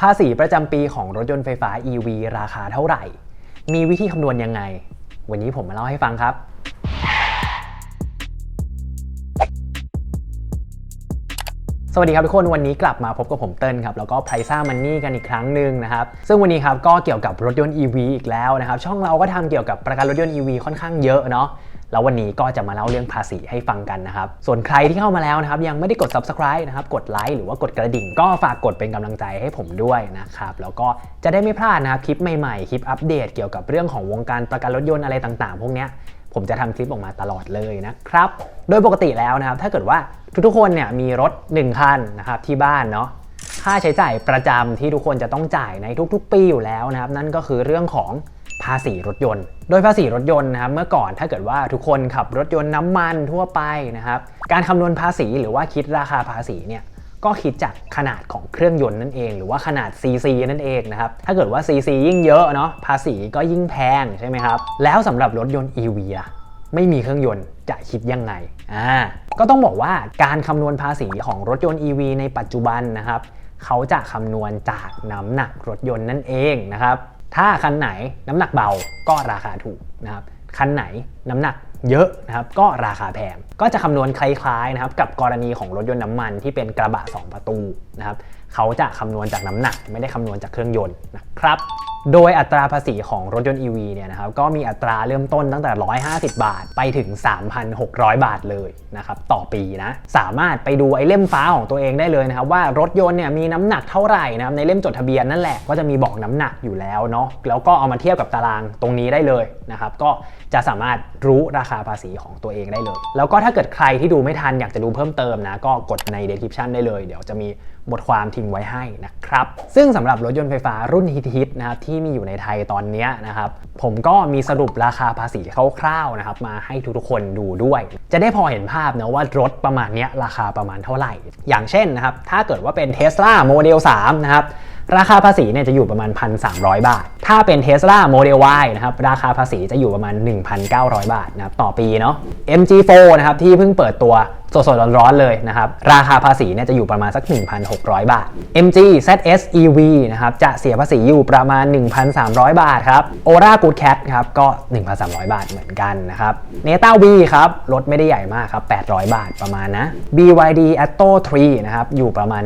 ภาษีประจำปีของรถยนต์ไฟฟ้า EV ราคาเท่าไหร่ มีวิธีคำนวณยังไง วันนี้ผมมาเล่าให้ฟังครับ สวัสดีครับทุกคน วันนี้กลับมาพบกับผมเติ้ลครับ แล้วก็ไพรซ่ามันนี่กันอีกครั้งหนึ่งนะครับ ซึ่งวันนี้ครับก็เกี่ยวกับรถยนต์ EV อีกแล้วนะครับ ช่องเราก็ทำเกี่ยวกับประกันรถยนต์ EV ค่อนข้างเยอะเนาะ แล้ววันนี้ก็จะมาเล่าเรื่องภาษีให้ฟังกันนะครับ ส่วนใครที่เข้ามาแล้วนะครับยังไม่ได้กด subscribe นะครับ กดไลค์หรือว่ากดกระดิ่ง ก็ฝากกดเป็นกำลังใจให้ผมด้วยนะครับ แล้วก็จะได้ไม่พลาดนะครับคลิปใหม่ๆ คลิปอัปเดตเกี่ยวกับเรื่องของวงการประกันรถยนต์อะไรต่างๆ พวกเนี้ยผมจะทำคลิปออกมาตลอดเลยนะครับ โดยปกติแล้วนะครับ ถ้าเกิดว่าทุกๆคนเนี่ยมีรถ 1 คันนะครับที่บ้านเนาะ ค่าใช้จ่ายประจำที่ทุกคนจะต้องจ่ายในทุกๆ ปีอยู่แล้วนะครับ นั่นก็คือเรื่องของ ภาษีรถยนต์ โดยภาษีรถยนต์นะครับเมื่อก่อนถ้าเกิดว่าทุกคนขับรถยนต์น้ำมันทั่วไปนะครับการคำนวณภาษีหรือว่าคิดราคาภาษีเนี่ยก็คิดจากขนาดของเครื่องยนต์นั่นเอง หรือว่าขนาด CC นั่นเองนะครับ ถ้าเกิดว่า CC ยิ่งเยอะเนาะภาษีก็ยิ่งแพงใช่ไหมครับ แล้วสำหรับรถยนต์ EV อะไม่มีเครื่องยนต์จะคิดยังไงอ่าก็ต้องบอกว่าการคำนวณภาษีของรถยนต์ EV ในปัจจุบันนะครับ เขาจะคำนวณจากน้ำหนักรถยนต์นั่นเองนะครับ ถ้าคันไหนน้ำหนักเบาก็ราคาถูกนะครับคันไหนน้ำหนักเยอะนะครับก็ราคาแพง ก็จะคำนวณคล้ายๆนะครับกับกรณีของรถยนต์น้ำมันที่เป็นกระบะ 2 ประตูนะครับ เขาจะคำนวณจากน้ำหนัก ไม่ได้คำนวณจากเครื่องยนต์นะครับโดยอัตราภาษีของรถยนต์ EV เนี่ยนะครับก็มีอัตราเริ่มต้นตั้งแต่ 150 บาทไปถึง 3,600 บาทเลยนะครับต่อปีนะสามารถไปดูไอ้เล่มฟ้าของตัวเองได้เลยนะครับว่ารถยนต์เนี่ยมีน้ำหนักเท่าไหร่นะครับในเล่มจดทะเบียนนั่นแหละก็จะมีบอกน้ำหนักอยู่แล้วเนาะแล้วก็เอามาเทียบกับตารางตรงนี้ได้เลยนะครับก็จะสามารถรู้ราคาภาษีของตัวเองได้เลย แล้วก็ถ้าเกิดใครที่ดูไม่ทันอยากจะดูเพิ่มเติมนะก็กดใน description ได้เลย เดี๋ยวจะมีบทความทิ้งไว้ให้นะครับ ซึ่งสำหรับรถยนต์ไฟฟ้ารุ่นฮิตๆนะครับที่มีอยู่ในไทยตอนนี้นะครับ ผมก็มีสรุปราคาภาษีคร่าวๆนะครับมาให้ทุกๆคนดูด้วย จะได้พอเห็นภาพนะว่ารถประมาณนี้ราคาประมาณเท่าไหร่ อย่างเช่นนะครับถ้าเกิดว่าเป็น Tesla Model 3 นะครับราคาภาษีเนี่ยจะอยู่ประมาณ 1,300 บาท ถ้าเป็น Tesla Model Y นะครับราคาภาษีจะอยู่ประมาณ 1,900 บาทนะครับต่อปีเนาะ MG4 นะครับที่เพิ่งเปิดตัว สดๆร้อนๆเลยนะครับ ราคาภาษีเนี่ยจะอยู่ประมาณสัก 1,600 บาท MG ZS EV นะครับจะเสียภาษีอยู่ประมาณ 1,300 บาทครับ Ora Good Cat ครับก็ 1,300 บาทเหมือนกันนะครับ Neta V ครับรถไม่ได้ใหญ่มากครับ 800 บาทประมาณนะ BYD Atto 3นะครับอยู่ประมาณ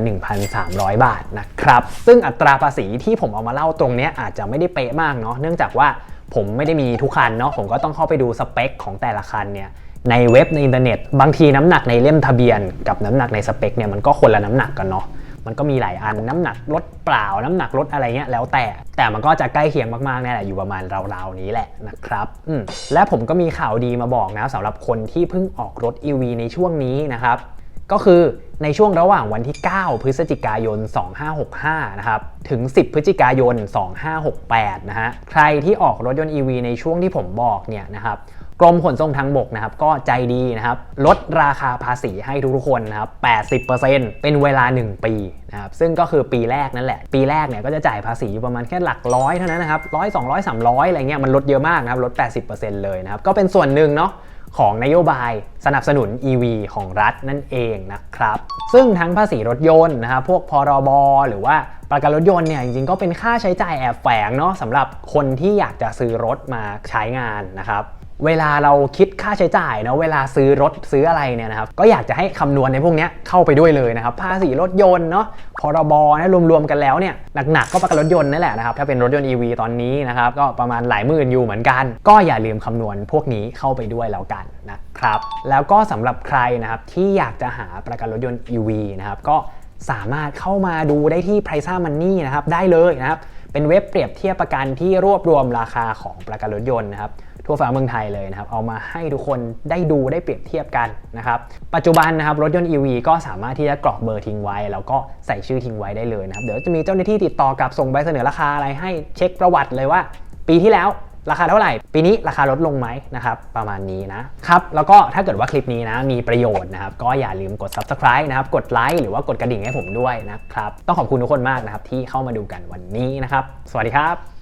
1,300 บาทนะครับ ซึ่งอัตราภาษีที่ผมเอามาเล่าตรงนี้อาจจะไม่ได้เป๊ะมากเนาะเนื่องจากว่าผมไม่ได้มีทุกคันเนาะผมก็ต้องเข้าไปดูสเปคของแต่ละคันเนี่ย ในเว็บในอินเทอร์เน็ต บางทีน้ำหนักในเล่มทะเบียน กับน้ำหนักในสเปคเนี่ยมันก็คนละน้ำหนักกันเนาะมันก็มีหลายอันน้ำหนักรถเปล่า น้ำหนักรถอะไรเงี้ยแล้วแต่ แต่มันก็จะใกล้เคียงมากๆนี่แหละอยู่ประมาณราวๆนี้แหละนะครับอืมและผมก็มีข่าวดีมาบอกนะสำหรับคนที่เพิ่งออกรถ EV ในช่วงนี้นะครับก็คือในช่วงระหว่างวันที่ 9 พฤศจิกายน 2565 นะครับ ถึง 10 พฤศจิกายน 2568 นะฮะ ใครที่ออกรถยนต์ EV ในช่วงที่ผมบอกเนี่ยนะครับ กรมขนส่งทางบกนะครับก็ใจดีนะครับลดราคาภาษีให้ทุกๆคนนะครับ 80%เป็นเวลา 1 ปีนะครับซึ่งก็คือปีแรกนั่นแหละ ปีแรกเนี่ยก็จะจ่ายภาษีอยู่ประมาณแค่หลักร้อยเท่านั้นนะครับร้อยสองร้อยสามร้อยอะไรเงี้ยมันลดเยอะมากนะครับลด 80%เลยนะครับก็เป็นส่วนหนึ่งเนาะของนโยบายสนับสนุน EV ของรัฐนั่นเองนะครับ ซึ่งทั้งภาษีรถยนต์นะครับ พวกพรบหรือว่าประกันรถยนต์เนี่ยจริงๆก็เป็นค่าใช้จ่ายแอบแฝงเนาะสำหรับคนที่อยากจะซื้อรถมาใช้งานนะครับ เวลาเราคิดค่าใช้จ่ายเนาะเวลาซื้อรถซื้ออะไรเนี่ยนะครับก็อยากจะให้คำนวณในพวกนี้เข้าไปด้วยเลยนะครับภาษีรถยนต์เนาะพรบนะรวมๆกันแล้วเนี่ยหนักๆก็ประกันรถยนต์นั่นแหละนะครับถ้าเป็นรถยนต์ EV ตอนนี้นะครับก็ประมาณหลายหมื่นอยู่เหมือนกัน ก็อย่าลืมคำนวณพวกนี้เข้าไปด้วยแล้วกันนะครับแล้วก็สำหรับใครนะครับที่อยากจะหาประกันรถยนต์ EV นะครับก็สามารถเข้ามาดูได้ที่ p r i c e Money นะครับได้เลยนะครับเป็นเว็บเปรียบเทียบประกันที่รวบรวมราคาของประกันรถยนต์นะครับ ทั่วฟ้าเมืองไทยเลยนะครับ เอามาให้ทุกคนได้ดูได้เปรียบเทียบกันนะครับ ปัจจุบันนะครับรถยนต์ EV ก็สามารถที่จะกรอกเบอร์ทิ้งไว้ แล้วก็ใส่ชื่อทิ้งไว้ได้เลยนะครับ เดี๋ยวจะมีเจ้าหน้าที่ติดต่อกับส่งใบเสนอราคาอะไรให้เช็คประวัติเลยว่า ปีที่แล้วราคาเท่าไหร่ ปีนี้ราคาลดลงไหมนะครับ ประมาณนี้นะครับ แล้วก็ถ้าเกิดว่าคลิปนี้นะมีประโยชน์นะครับ ก็อย่าลืมกด subscribe นะครับ กดไลค์หรือว่ากดกระดิ่งให้ผมด้วยนะครับ ต้องขอบคุณทุกคนมากนะครับที่เข้ามาดูกันวันนี้นะครับ สวัสดีครับ